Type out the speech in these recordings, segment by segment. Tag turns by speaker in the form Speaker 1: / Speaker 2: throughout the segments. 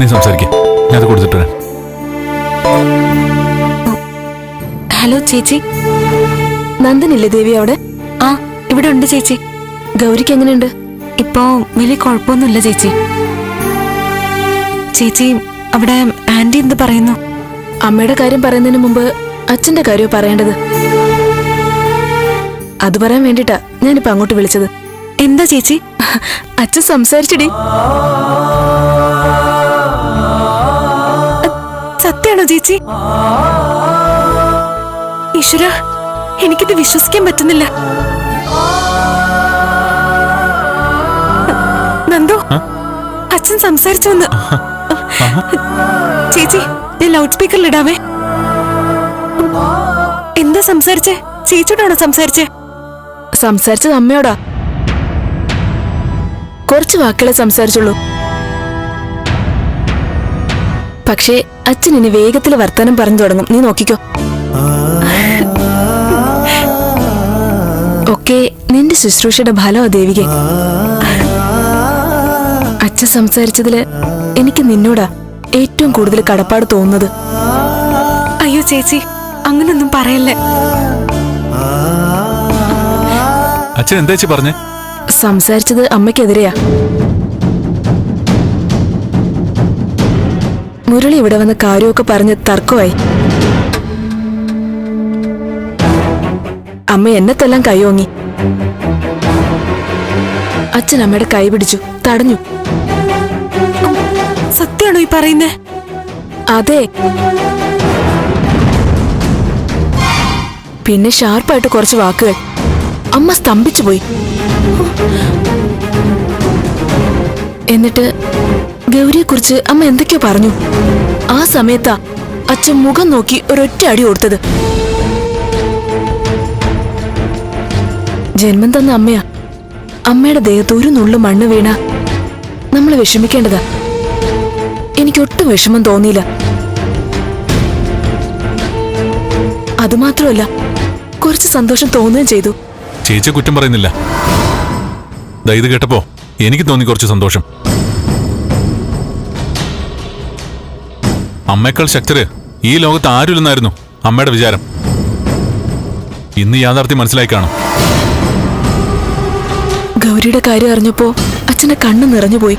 Speaker 1: നീ സംസാരിക്കേ. ഞാൻ അത് കൊടുത്തിട്ട് വരാം.
Speaker 2: ഹലോ ചേച്ചി. നന്ദനില്ലേ ദേവി അവിടെ? ആ ഇവിടെ ഉണ്ട് ചേച്ചി. ഗൗരിക്ക് എങ്ങനെയുണ്ട്? ഇപ്പോ വലിയ കുഴപ്പമൊന്നുമില്ല ചേച്ചി. ചേച്ചി അവിടെ ആന്റി എന്ത് പറയുന്നു? അമ്മയുടെ കാര്യം പറയുന്നതിന് മുമ്പ് അച്ഛന്റെ കാര്യമോ പറയേണ്ടത്. അത് പറയാൻ വേണ്ടിട്ടാ ഞാനിപ്പോ അങ്ങോട്ട് വിളിച്ചത്. എന്താ ചേച്ചി? അച്ഛൻ സംസാരിച്ചടി. ചേച്ചി. ഈശ്വര എനിക്കിത് വിശ്വസിക്കാൻ പറ്റുന്നില്ല. നന്ദു അച്ഛൻ സംസാരിച്ചു വന്ന്. ചേച്ചി ഞാൻ ലൗഡ് സ്പീക്കറിൽ ഇടാവേ. എന്താ സംസാരിച്ചേ? ചേച്ചിയോടാണോ സംസാരിച്ചേ? സംസാരിച്ചത് അമ്മയോടാ. കുറച്ച് വാക്കുകളെ സംസാരിച്ചുള്ളൂ. പക്ഷേ അച്ഛൻ ഇനി വേഗത്തിൽ വർത്തമാനം പറഞ്ഞു തുടങ്ങും. നീ നോക്കിക്കോ. ഒക്കെ നിന്റെ ശുശ്രൂഷയുടെ ഫലോ ദേവികെ അച്ഛൻ സംസാരിച്ചതിൽ എനിക്ക് നിന്നോടാ ഏറ്റവും കൂടുതൽ കടപ്പാട് തോന്നുന്നത്. അയ്യോ ചേച്ചി അങ്ങനൊന്നും പറയല്ലേ.
Speaker 1: അച്ഛൻ എന്താ പറഞ്ഞേ?
Speaker 2: സംസാരിച്ചത് അമ്മയ്ക്കെതിരെയാ. മുരളി ഇവിടെ വന്ന് കാര്യമൊക്കെ പറഞ്ഞ് തർക്കമായി. അമ്മ എന്നെത്തെല്ലാം കൈയോങ്ങി. അച്ഛൻ അമ്മയുടെ കൈ പിടിച്ചു തടഞ്ഞു. സത്യാണോ ഈ പറയുന്നേ? അതെ. പിന്നെ ഷാർപ്പായിട്ട് കുറച്ച് വാക്കുകൾ അമ്മ സ്തംഭിച്ചു പോയി എന്നിട്ട് ഗൗരിയെക്കുറിച്ച് അമ്മ എന്തൊക്കെയോ പറഞ്ഞു. ആ സമയത്താ അച്ഛൻ മുഖം നോക്കി ഒരൊറ്റ അടി കൊടുത്തത്. ജന്മം തന്ന അമ്മയാ. അമ്മയുടെ ദേഹത്ത് ഒരു നുള്ളു മണ്ണ് വീണ നമ്മൾ വിഷമിക്കേണ്ടതാ. എനിക്കൊട്ടും വിഷമം തോന്നിയില്ല. അതുമാത്രമല്ല കുറച്ച് സന്തോഷം തോന്നുകയും ചെയ്തു.
Speaker 1: ചേച്ചിയെ കുറ്റം പറയുന്നില്ല. ഇത് കേട്ടപ്പോ എനിക്ക് തോന്നി കുറച്ച് സന്തോഷം. അമ്മയേക്കാൾ ശക്തര് ഈ ലോകത്ത് ആരുമില്ലെന്നായിരുന്നു അമ്മയുടെ വിചാരം. ഇന്ന് യാഥാർത്ഥ്യം മനസ്സിലായി കാണും.
Speaker 2: ഗൗരിയുടെ കാര്യം അറിഞ്ഞപ്പോ അച്ഛന്റെ കണ്ണ് നിറഞ്ഞുപോയി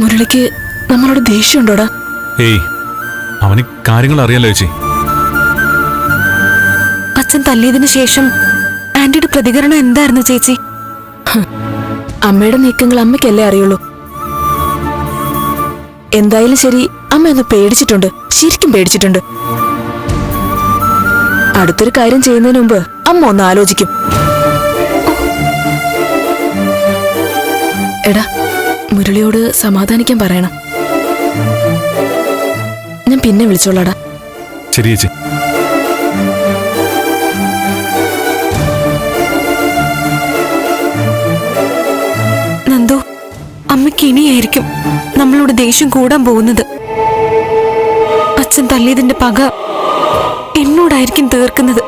Speaker 2: മുരളിക്ക് നമ്മളോട് ദേഷ്യമുണ്ടോടാ?
Speaker 1: ഏയ് അവന് കാര്യങ്ങൾ അറിയാലോ ചേച്ചി.
Speaker 2: അച്ഛൻ തല്ലിയതിനു ശേഷം ആന്റിയുടെ പ്രതികരണം എന്തായിരുന്നു ചേച്ചി? അമ്മയുടെ നീക്കങ്ങൾ അമ്മയ്ക്കല്ലേ അറിയുള്ളൂ. എന്തായാലും ശരി അമ്മ ഒന്ന് പേടിച്ചിട്ടുണ്ട്. ശരിക്കും പേടിച്ചിട്ടുണ്ട്. അടുത്തൊരു കാര്യം ചെയ്യുന്നതിന് മുമ്പ് അമ്മ ഒന്ന് ആലോചിക്കും. എടാ മുരളിയോട് സമാധാനിക്കാൻ പറയണം. ഞാൻ പിന്നെ വിളിച്ചോളാടാ.
Speaker 1: ശരി ചേച്ചി.
Speaker 2: അമ്മയ്ക്ക് ഇനിയായിരിക്കും നമ്മളോട് ദേഷ്യം കൂടാൻ പോകുന്നത്. അച്ഛൻ തല്ലിയതിന്റെ പക എന്നോടായിരിക്കും തീർക്കുന്നത്.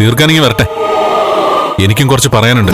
Speaker 1: തീർക്കാനെങ്കിൽ വരട്ടെ. എനിക്കും കുറച്ച് പറയാനുണ്ട്.